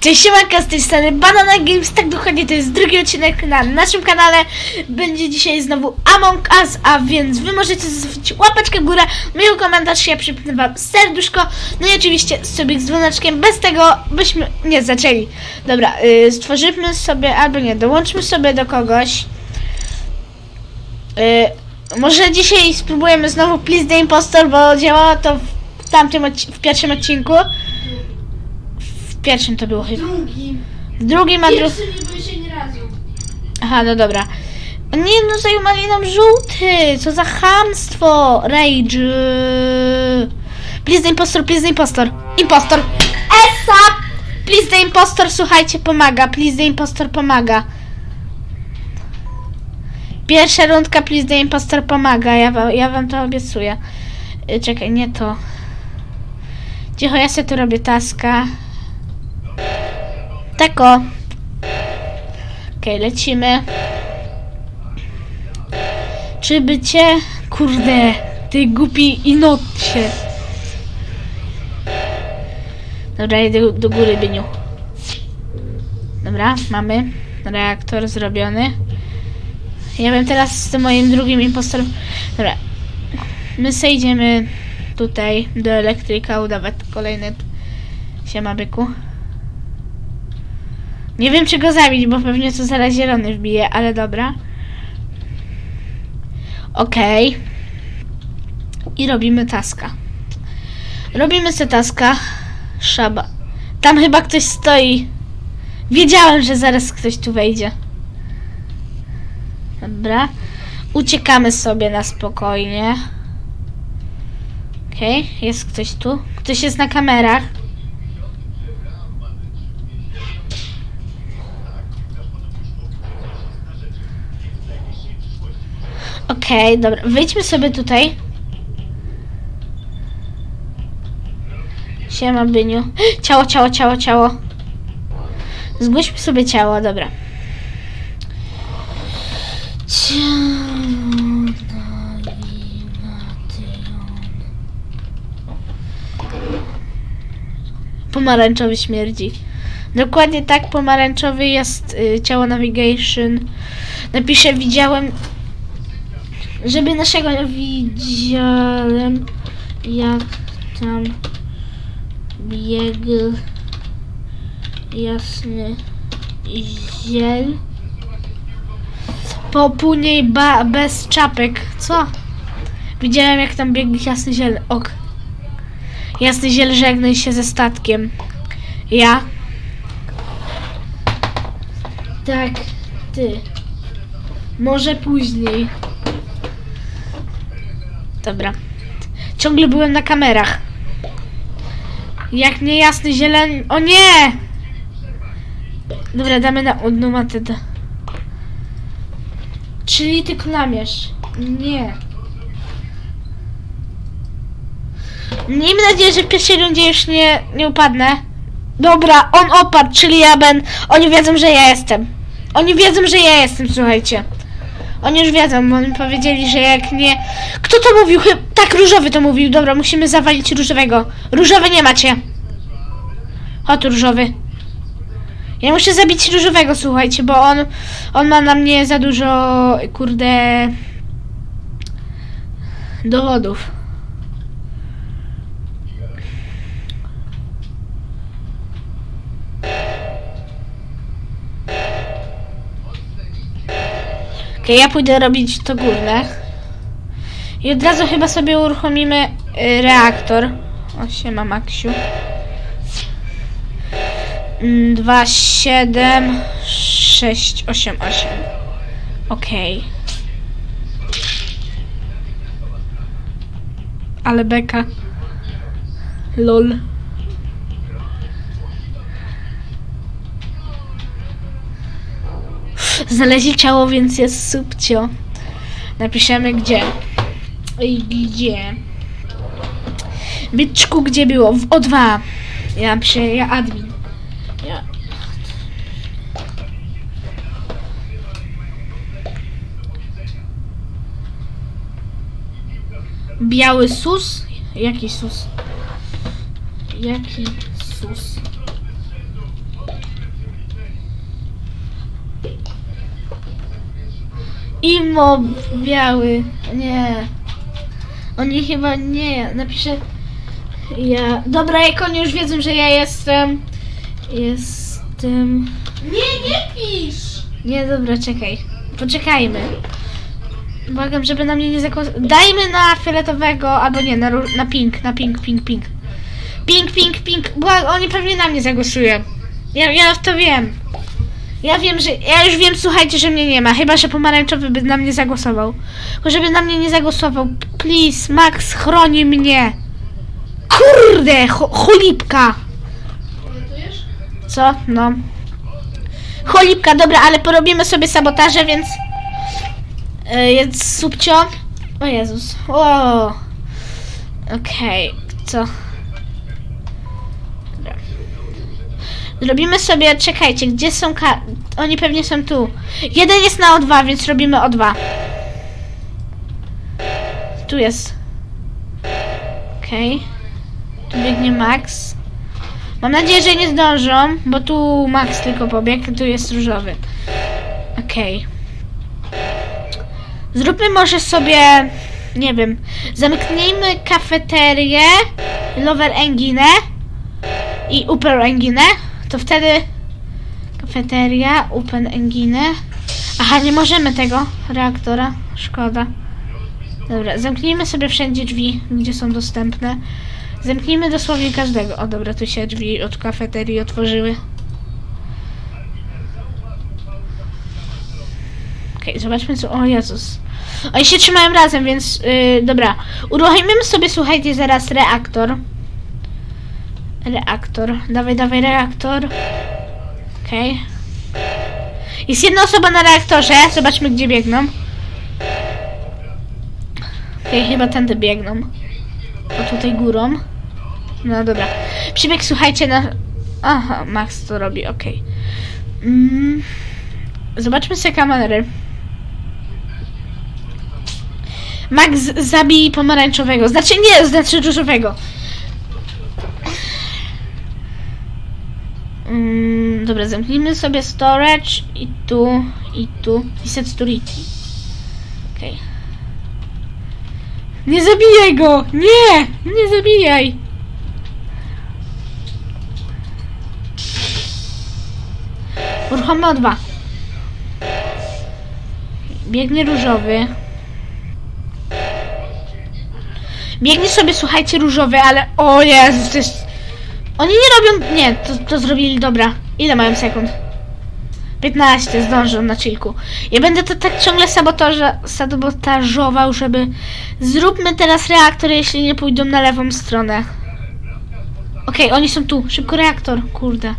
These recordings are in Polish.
Cześć, siemanka z tej strony Banana Games, tak dokładnie to jest drugi odcinek na naszym kanale. Będzie dzisiaj znowu Among Us, a więc wy możecie zostawić łapeczkę górę Miły komentarz, ja przypnę wam serduszko. No i oczywiście sobie z dzwoneczkiem, bez tego byśmy nie zaczęli. Dobra, y, stworzymy sobie, albo nie, dołączmy sobie do kogoś. Y, Może dzisiaj spróbujemy znowu Please the Impostor, bo działało to w tamtym, w pierwszym odcinku pierwszym to było chyba. Drugi. W drugim, a dru... Pierwszy nie byłeś ani razu. Aha, no dobra. Nie no, zajumali nam żółty! Co za chamstwo! Rage! Please the impostor, please the impostor! Impostor! ESA! Please the impostor, słuchajcie, pomaga. Please the impostor pomaga. Pierwsza rundka, please the impostor pomaga. Ja wam, ja wam to obiecuję. Y, Czekaj, nie to. Cicho, ja sobie tu robię taska. Tako. Okej, lecimy. Czy bycie... Kurde, ty głupi inocie. Dobra, jedę do góry, Byniu. Dobra, mamy reaktor zrobiony. Ja bym teraz z tym moim drugim impostorem... Dobra. My sejdziemy tutaj do elektryka udawać kolejny... Siema, byku. Nie wiem, czy go zabić, bo pewnie to zaraz zielony wbije, ale dobra. Okej. I robimy taska. Robimy se taska. Szaba. Tam chyba ktoś stoi. Wiedziałem, że zaraz ktoś tu wejdzie. Dobra. Uciekamy sobie na spokojnie. Okej, jest ktoś tu. Ktoś jest na kamerach. Okej, dobra. Wyjdźmy sobie tutaj. Siema, Byniu. Ciało, ciało, ciało, ciało. Zgłośmy sobie ciało, dobra. Pomarańczowy śmierdzi. Dokładnie tak, pomarańczowy jest y, ciało navigation. Napiszę, widziałem żeby naszego widziałem jak tam biegł jasny ziel. Po później bez czapek co? widziałem jak tam biegł jasny ziel ok. Jasny ziel żegnaj się ze statkiem. Ja. Tak ty. Może później Dobra. Ciągle byłem na kamerach. Jak niejasny zieleń... O nie! Dobra, damy na onomatydę. tak. Czyli ty klamiesz. Nie. Miejmy nadzieję, że w pierwszej rundzie już nie, nie upadnę. Dobra, on opadł, czyli ja ben. Oni wiedzą, że ja jestem. Oni wiedzą, że ja jestem, słuchajcie. Oni już wiedzą, bo oni powiedzieli, że jak nie... Kto to mówił? Tak, różowy to mówił. Dobra, musimy zawalić różowego. Różowy nie macie. Chodź, różowy. Ja muszę zabić różowego, słuchajcie, bo on... On ma na mnie za dużo, kurde... Dowodów. Ja pójdę robić to górne. I od razu chyba sobie uruchomimy y, reaktor. O, siema Maksiu. Mm, Dwa, siedem, sześć, osiem, osiem. Okej. Ale beka. Lol. Znaleźli ciało, więc jest subcio. Napiszemy gdzie. I gdzie. Byczku, gdzie było? W O2. Ja napiszę, ja admin. Ja. Biały sus? Jaki sus? Jaki sus? Imo biały. Nie. Oni chyba nie. Napiszę. Ja. Dobra, jak oni już wiedzą, że ja jestem. Jestem. Nie, nie pisz! Nie, dobra, czekaj. Poczekajmy. Błagam, żeby na mnie nie zagłosował. Dajmy na fioletowego, albo nie, na, na pink, na pink, pink, pink. Pink, pink, pink. Błagam, oni pewnie na mnie zagłosują. Ja, ja w to wiem. Ja wiem, że. Ja już wiem, słuchajcie, że mnie nie ma. Chyba, że pomarańczowy by na mnie zagłosował. Tylko żeby na mnie nie zagłosował. Please, Max, chroni mnie. Kurde, cho, cholipka. Co? No. Cholipka, dobra, ale porobimy sobie sabotaże, więc... Yy, jest subcio. O Jezus. O. Okej, co? Zrobimy sobie, czekajcie, gdzie są ka... Oni pewnie są tu. Jeden jest na O2, więc robimy O2. Tu jest. Okej. Tu biegnie Max. Mam nadzieję, że nie zdążą, bo tu Max tylko pobiegł, tu jest różowy. Okej. Zróbmy może sobie, nie wiem, zamknijmy kafeterię, Lower Enginę i Upper Enginę. To wtedy kafeteria, Open Enginę. Aha, nie możemy tego reaktora. Szkoda. Dobra, zamknijmy sobie wszędzie drzwi, gdzie są dostępne. Zamknijmy dosłownie każdego. O dobra, tu się drzwi od kafeterii otworzyły. Okej, zobaczmy co... O Jezus. Oni się trzymają razem, więc... Yy, dobra. Uruchomimy sobie, słuchajcie, zaraz reaktor. Reaktor. Dawaj, dawaj, reaktor. Okej. Jest jedna osoba na reaktorze. Zobaczmy, gdzie biegną. Okej, chyba tędy biegną. O tutaj górą. No dobra. Przybieg, słuchajcie, na... Aha, Max to robi, okej. Mm. Zobaczmy sobie kamery. Max zabij pomarańczowego. Znaczy nie, znaczy różowego. Mm, dobra, zamknijmy sobie storage i tu, i tu. I set security. Okej. Nie zabijaj go! Nie! Nie zabijaj! Uruchommy o dwa. Biegnie różowy. Biegnie sobie, słuchajcie, różowy, ale o Jezus, to jest... Oni nie robią... Nie, to, to zrobili, dobra. Ile mają sekund? 15, zdążą na chillku. Ja będę to tak ciągle sabotaża, sabotażował, żeby... Zróbmy teraz reaktor, jeśli nie pójdą na lewą stronę. Okej, oni są tu. Szybko reaktor, kurde.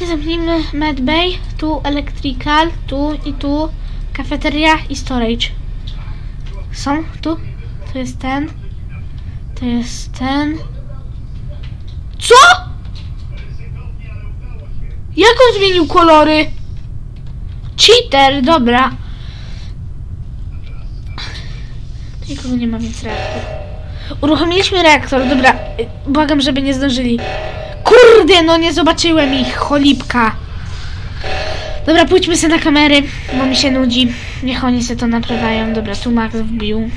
Nie zamknijmy medbay, tu electrical, tu i tu kafeteria i storage. Są tu? To jest ten. To jest ten. Co? Jak on zmienił kolory? Cheater, dobra. Nikogo nie ma, więc reaktor. Uruchomiliśmy reaktor, dobra. Błagam, żeby nie zdążyli. Kurde, no nie zobaczyłem ich, cholipka. Dobra, pójdźmy sobie na kamery, bo mi się nudzi. Niech oni se to naprawiają. Dobra, tu Max wbił.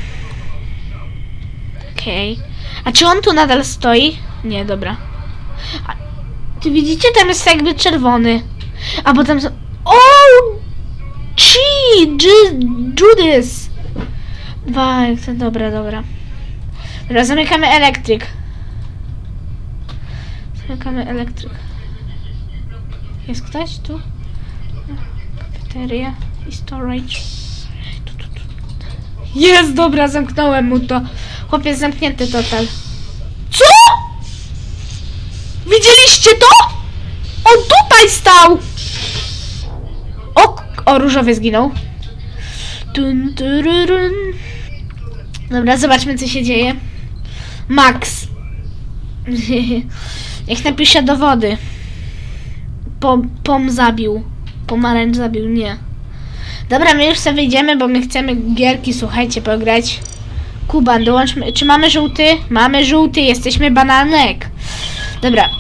Okej. A czy on tu nadal stoi? Nie, dobra. A, ty widzicie, tam jest jakby czerwony. A potem są... O! Chi! Judas! To dobra, dobra. Dobra, zamykamy elektryk. Zamykamy elektryk. Jest ktoś tu? Kafeteria i storage. Jest, dobra, zamknąłem mu to. Chłopiec zamknięty total. Widzieliście to? On tutaj stał! O, o różowy zginął. Dun. Dobra, zobaczmy co się dzieje. Max. Niech napisze dowody. Pom, pom zabił. Pomarańcz zabił, nie. Dobra, my już sobie wyjdziemy, bo my chcemy gierki, słuchajcie, pograć. Kuban, dołączmy. Czy mamy żółty? Mamy żółty, jesteśmy bananek. Dobra.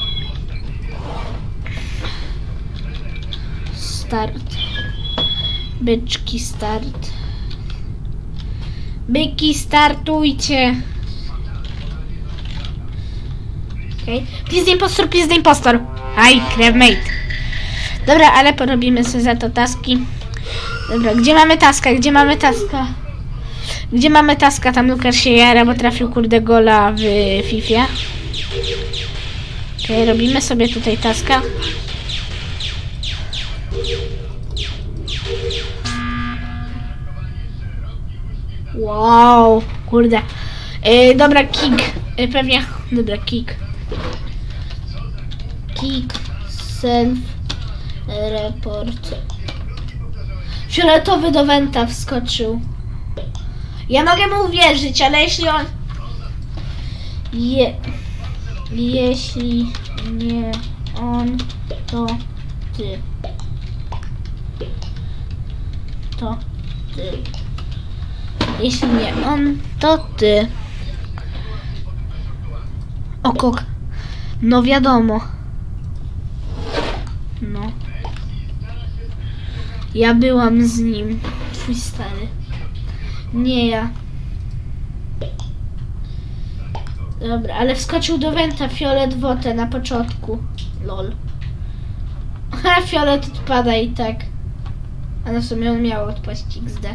Start. Byczki, start. Byki, startujcie. Okej. Okay. Please impostor, please impostor. Aj, crewmate. Dobra, ale porobimy sobie za to taski. Dobra, gdzie mamy taska? Gdzie mamy taska? Gdzie mamy taska? Tam Lukas się jara, bo trafił kurde gola w Fifie. Okej, robimy sobie tutaj taska. Wow, kurde. Yy, dobra, kick. Yy, pewnie. Dobra, kick. Kick. Self. Report. Fioletowy do Wenta wskoczył. Ja mogę mu uwierzyć, ale jeśli on... Je... Jeśli nie on, to ty. To ty. Jeśli nie on, to ty. O kok. No wiadomo. No. Ja byłam z nim. Twój stary. Nie ja. Dobra, ale wskoczył do Wenta Fiolet Wotę na początku. Lol. Ha, Fiolet odpada i tak. A na sumie on miał odpaść XD.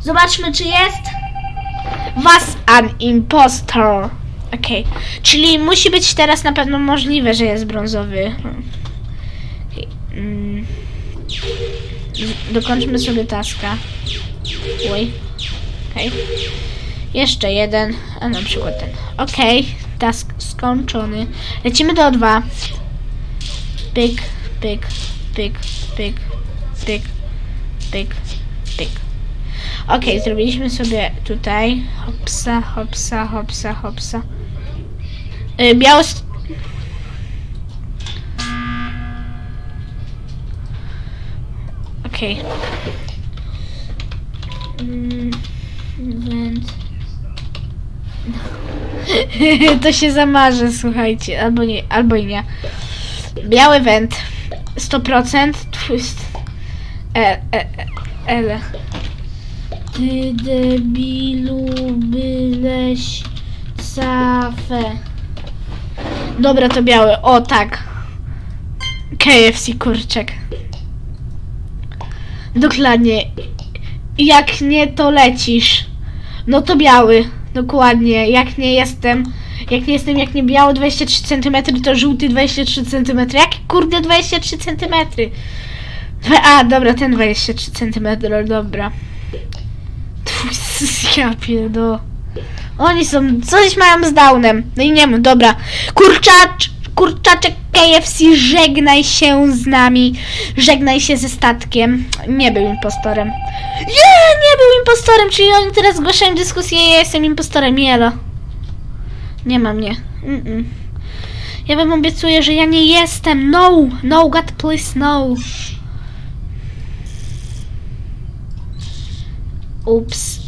Zobaczmy, czy jest was an impostor. Okej, czyli musi być teraz na pewno możliwe, że jest brązowy. Okej, mm. Dokończmy sobie taska. Oj. Okej. Jeszcze jeden, a na przykład ten. Okej, task skończony. Lecimy do O2. Pyk, pyk, pyk, pyk, pyk, pyk, pyk. Okej, zrobiliśmy sobie tutaj hopsa, hopsa, hopsa, hopsa. Yy, biało... st- Okej. Mm, Węd. to się zamarzy, słuchajcie. Albo nie, albo i nie. Biały węd. 100%. Twist. E, e, e, ele. Ty debilu byleś safe. Dobra, to biały. O, tak. KFC kurczak. Dokładnie. Jak nie, to lecisz. No to biały. Dokładnie. Jak nie jestem. Jak nie jestem, jak nie biały 23 cm, to żółty 23 cm. Jak kurde 23 cm? A, dobra, ten 23 cm, dobra. Twój ja pierdo. Oni są, coś mają z downem. No i nie wiem, dobra. Kurczacz, kurczaczek KFC, żegnaj się z nami. Żegnaj się ze statkiem. Nie był impostorem. Nie, nie był impostorem, czyli oni teraz zgłaszają dyskusję, ja jestem impostorem, jelo. Nie ma mnie. Mm-mm. Ja wam obiecuję, że ja nie jestem. No, no, God, please, no. Ups.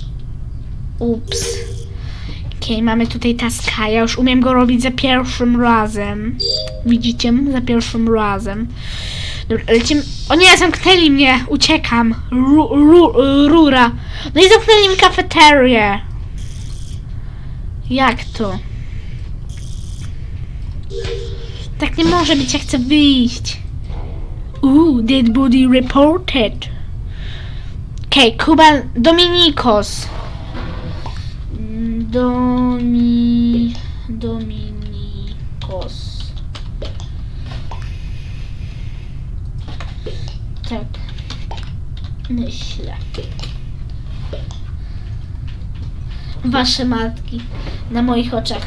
Ups. Okej, mamy tutaj taska. Ja już umiem go robić za pierwszym razem. Widzicie? Za pierwszym razem. Dobra, lecimy. O nie, zamknęli mnie. Uciekam. Ru, ru, rura. No i zamknęli mi kafeterię. Jak to? Tak nie może być, ja chcę wyjść. Ooh, dead body reported. Okej, okay, Kuba Dominikos. Domi... Dominikos. Tak. Myślę. Wasze matki na moich oczach.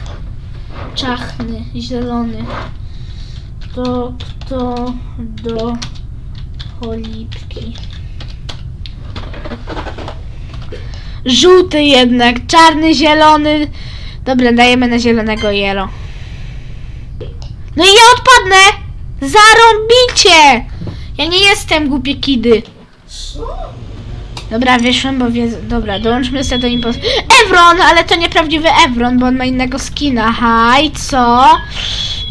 Czachny, zielony. To kto do cholipki? Żółty jednak, czarny, zielony. Dobra, dajemy na zielonego jelo. No i ja odpadnę! Zarąbicie! Ja nie jestem głupie kidy. Dobra, wyszłem, bo wie... Dobra, dołączmy sobie do impos... Evron! Ale to nieprawdziwy Evron, bo on ma innego skina. Haj, co?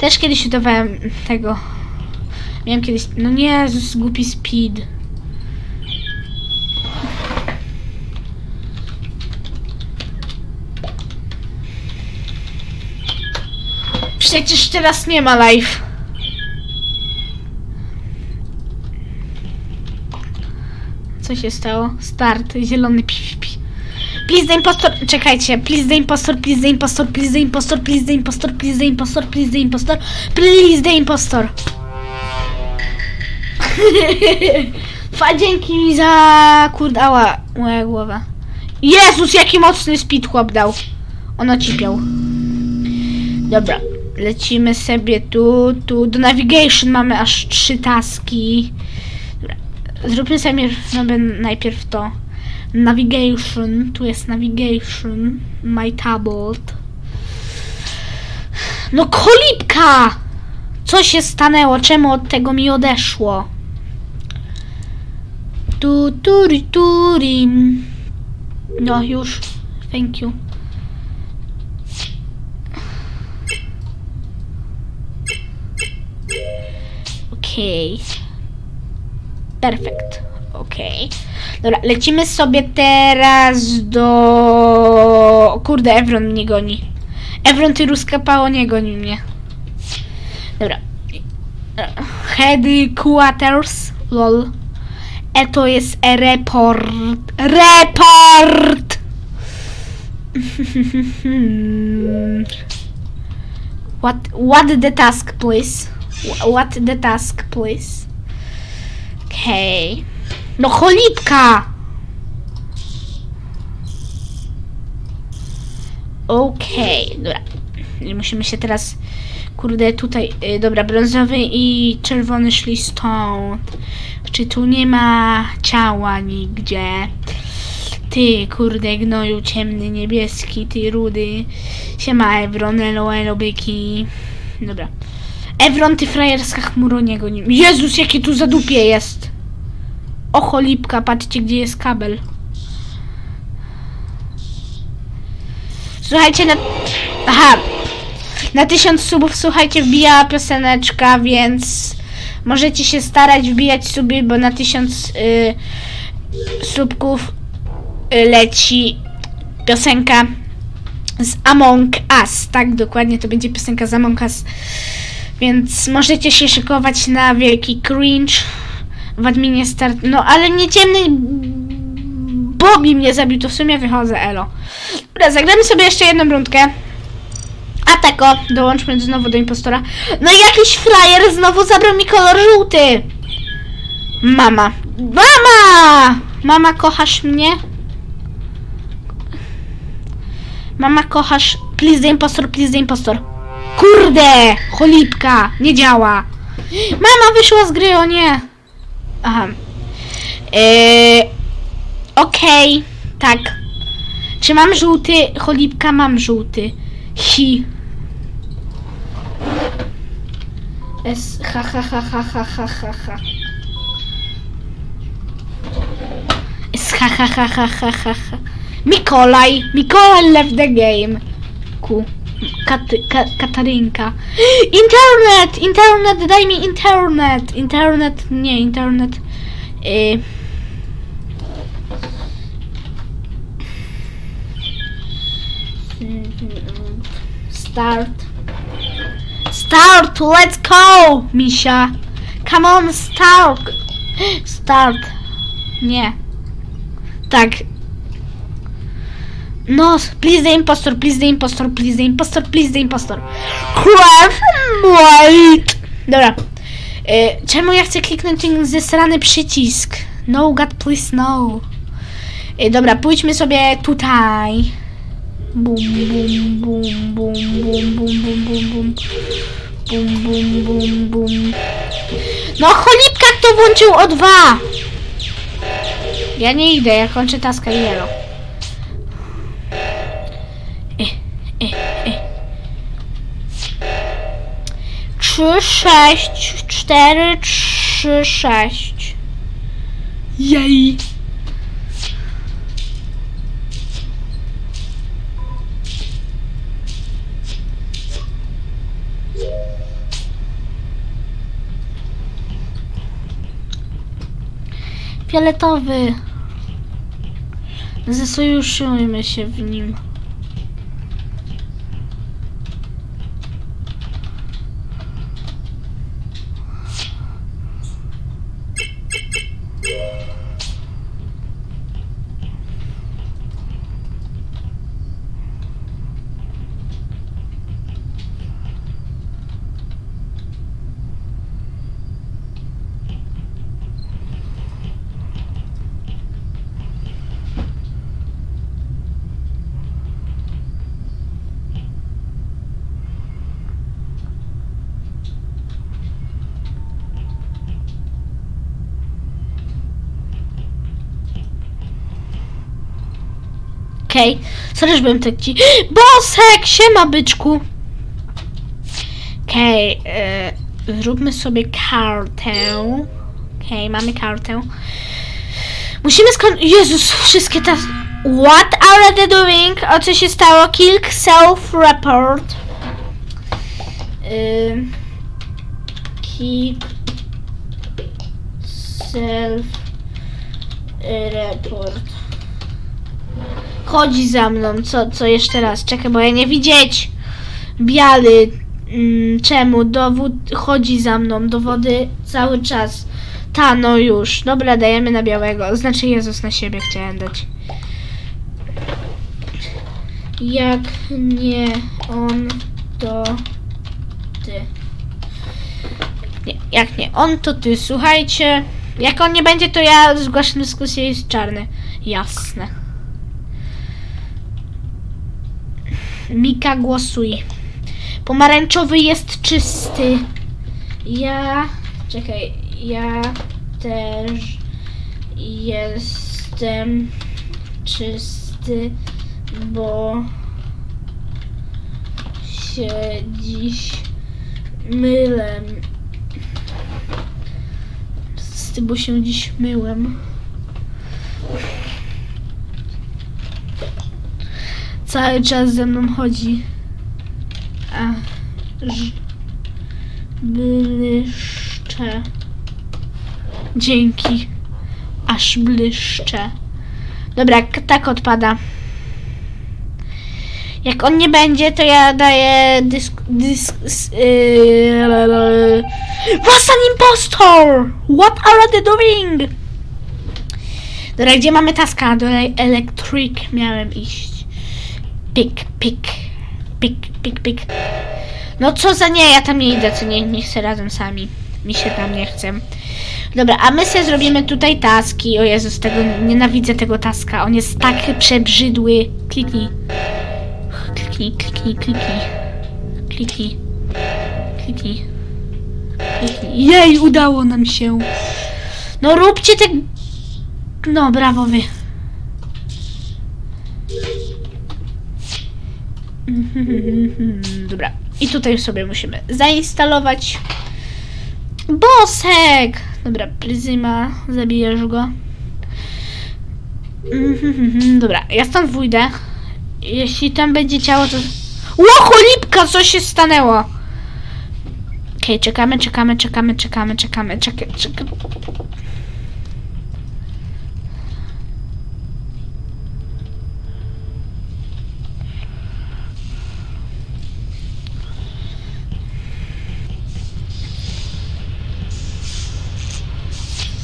Też kiedyś udawałem tego... Miałem kiedyś... No nie, Jezus, głupi speed. Przecież teraz nie ma live. Co się stało? Start, zielony pi. Please the impostor, czekajcie, please the impostor, please the impostor, please the impostor, please the impostor, please the impostor, please the impostor, please the impostor. Fa, dzięki mi za kurdała moja głowa. Jezus, jaki mocny speed chłop dał. On ocipiał. Dobra, lecimy sobie tu, tu. Do navigation mamy aż trzy taski. Zróbmy sobie najpierw- najpierw to. Navigation, tu jest navigation, my tablet. No kolipka! Co się stanęło? Czemu od tego mi odeszło? Tu, turi, turi. No już, thank you. Okej. Perfekt. Okej. Dobra, lecimy sobie teraz do... Kurde, Evron mnie goni. Evron, ty ruskapało, nie goni mnie. Dobra. Headquarters. Lol. E to jest e report. Report! what, what the task, please? Wh- What the task, please? Okej. No cholipka! Okej, dobra. I Musimy się teraz... Kurde, tutaj... y, Dobra, brązowy i czerwony szli stąd. Czy tu nie ma ciała nigdzie? Ty, kurde, gnoju ciemny, niebieski, ty rudy. Siema, Evron, elo, elo, byki. Dobra. Evron, ty frajerska chmuro, nie go nie... Jezus, jakie tu zadupie jest! O cholipka, patrzcie, gdzie jest kabel. Słuchajcie, na... Aha! Na tysiąc subów, słuchajcie, wbija pioseneczka, więc... Możecie się starać wbijać suby, bo na tysiąc y, subków y, leci piosenka z Among Us. Tak, dokładnie to będzie piosenka z Among Us. Więc możecie się szykować na wielki cringe w adminie start. No ale nie ciemny Bobby mnie zabił, to w sumie wychodzę, elo. Dobra, zagramy sobie jeszcze jedną rundkę. A tak o, dołączmy znowu do impostora. No i jakiś frajer znowu zabrał mi kolor żółty. Mama. Mama! Mama, kochasz mnie? Mama, kochasz... Please the impostor, please the impostor. Kurde! Cholipka! Nie działa. Mama wyszła z gry, o nie. Aha. Yy, Okej, tak. Czy mam żółty? Cholipka, mam żółty. Hi. S, ha, ha, ha, ha, ha, ha, ha, ha. S, ha, ha, ha, ha, ha, ha, ha. Mikolaj, Mikolaj left the game. Ku. Kat, ka. Internet! Internet, daj mi internet! Internet, nie, internet. Y, Start. Start, let's go, Misia. Come on, start. Start. Nie. Tak. No, please the impostor, please the impostor, please the impostor, please the impostor. Crash white. Dobra. Y, czemu ja chcę kliknąć ten zesrany przycisk? No, God, please, no. Y, dobra, pójdźmy sobie tutaj. Bum, bum, bum, bum, bum, bum, bum, bum, bum. Bum, bum, bum, bum. No cholipka kto włączył o dwa! Ja nie idę, ja kończę taska i jelo. 3, 6, 4, 3, 6. Jej! Fioletowy. Zasojuszujmy się w nim. Okej, sorry, że byłem taki. Bosek, siema byczku. Okej, e, zróbmy sobie kartę. Okej, mamy kartę. Musimy skon... Jezus, wszystkie te... What are they doing? O co się stało? Kilk self-report. Ym... Keep self-report. Chodzi za mną. Co, co jeszcze raz? Czekaj, bo ja nie widzieć. Biały. Mm, czemu? Dowód chodzi za mną. Dowody cały czas. Ta, no już. Dobra, dajemy na białego. Znaczy Jezus na siebie chciałem dać. Jak nie on, to ty. Nie, jak nie on, to ty. Słuchajcie, jak on nie będzie, to ja zgłaszam dyskusję jest czarny. Jasne. Mika, głosuj. Pomarańczowy jest czysty. Ja. Czekaj, ja też jestem czysty, bo się dziś mylę. Czysty, bo się dziś myłem. Cały czas ze mną chodzi. A, ż, blyszcze. Dzięki. Aż blyszcze. Dobra, tak odpada. Jak on nie będzie, to ja daję dysk... dysk yy. Was an impostor! What are they doing? Dobra, gdzie mamy taska? Do ele- Electric miałem iść. Pik, pik. Pik, pik, pik. No co za nie, ja tam nie idę, co nie, nie chcę razem sami. Mi się tam nie chce. Dobra, a my sobie zrobimy tutaj taski. O Jezus, tego nienawidzę tego taska. On jest tak przebrzydły. Kliknij. Kliknij, kliknij, kliknij. Kliknij. Kliknij. Kliknij. Jej, udało nam się. No róbcie te... No, brawo wy. Dobra. I tutaj sobie musimy zainstalować Bosek! Dobra, Pryzyma, zabijesz go. Mhm, Dobra, ja stąd wyjdę. Jeśli tam będzie ciało, to... Ło, cholipka, co się stanęło? Okej, czekamy, czekamy, czekamy, czekamy, czekamy, czekamy, czekamy.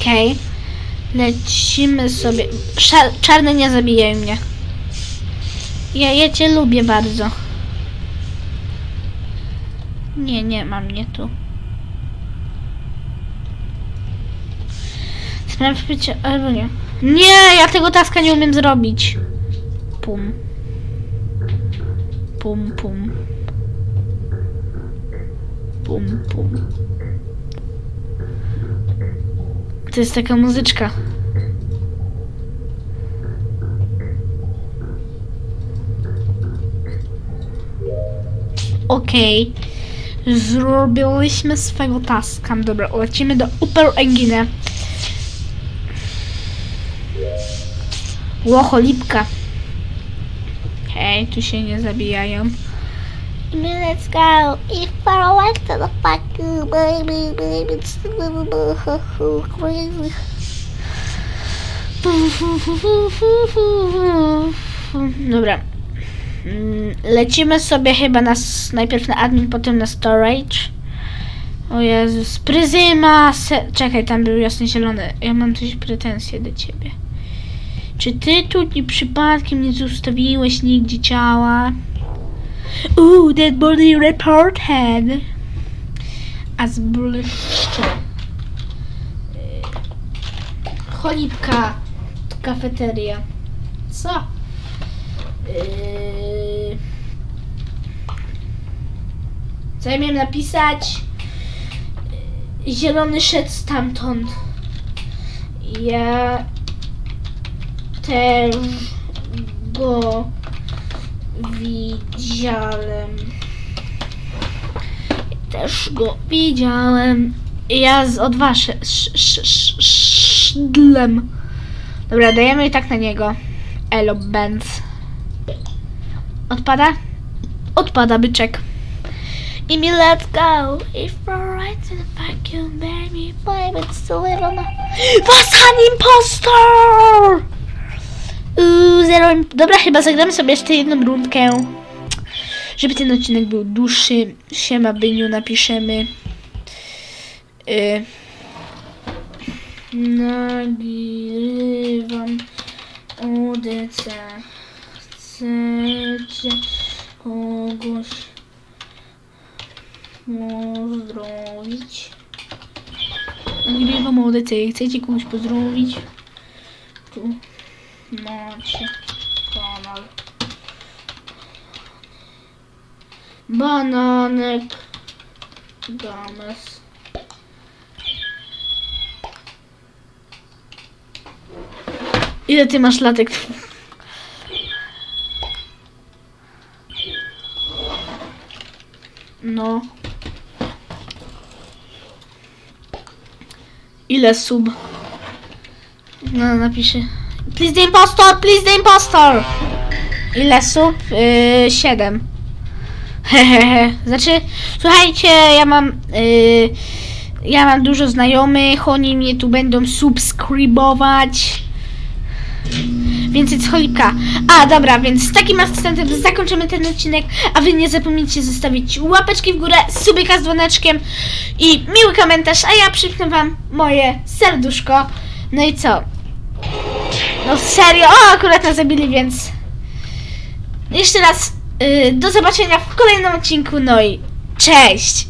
Okej. Lecimy sobie. Szar czarny nie zabijaj mnie. Ja, ja cię lubię bardzo. Nie, nie ma mnie tu. Sprawdźmy cię, albo nie. Nie, ja tego taska nie umiem zrobić. Pum. Pum, pum. Pum, pum. To jest taka muzyczka. Okej. Zrobiliśmy swego taska. Dobra, lecimy do Upper Engine. Łocho, lipka. Hej, tu się nie zabijają. Let's go. To you, baby, baby. Crazy. Dobra. Mm, Lecimy sobie chyba na, najpierw na admin, potem na storage. O Jezus, Pryzyma! Se... Czekaj, tam był jasny zielony. Ja mam coś pretensje do ciebie. Czy ty tu nie przypadkiem nie zostawiłeś nigdzie ciała? Ooh, dead body reported. A zbłyszcze. Cholipka. Kafeteria. Co? Yy... Co ja miałem napisać? Yy, Zielony szedł stamtąd. Ja też go widziałem. Też go widziałem. Ja z sz- Szydlem. Dobra, dajemy i tak na niego. Elo Benz. Odpada? Odpada byczek. I mi let's go. If we're right in the vacuum, baby, baby, it's a little. Was han impostor! Zero. Dobra, chyba zagramy sobie jeszcze jedną rundkę. Żeby ten odcinek był dłuższy. Siema, Byniu, napiszemy. Y... Nagrywam ODC. Chcecie kogoś pozdrowić? Nagrywam ODC. Chcecie kogoś pozdrowić? Tu macie kanał. Bananek Games. Ile ty masz latek? No. Ile sub? No, napiszę. Please the impostor, please the impostor! Ile sub? Yy, 7. Hehehe. Znaczy, słuchajcie, ja mam. Yy, ja mam dużo znajomych, oni mnie tu będą subskrybować. Więc jest cholipka. A, dobra, więc z takim akcentem zakończymy ten odcinek, a wy nie zapomnijcie zostawić łapeczki w górę, subika z dzwoneczkiem i miły komentarz, a ja przypnę wam moje serduszko. No i co? No serio, o, akurat nas zabili, więc jeszcze raz yy, do zobaczenia w kolejnym odcinku, no i cześć!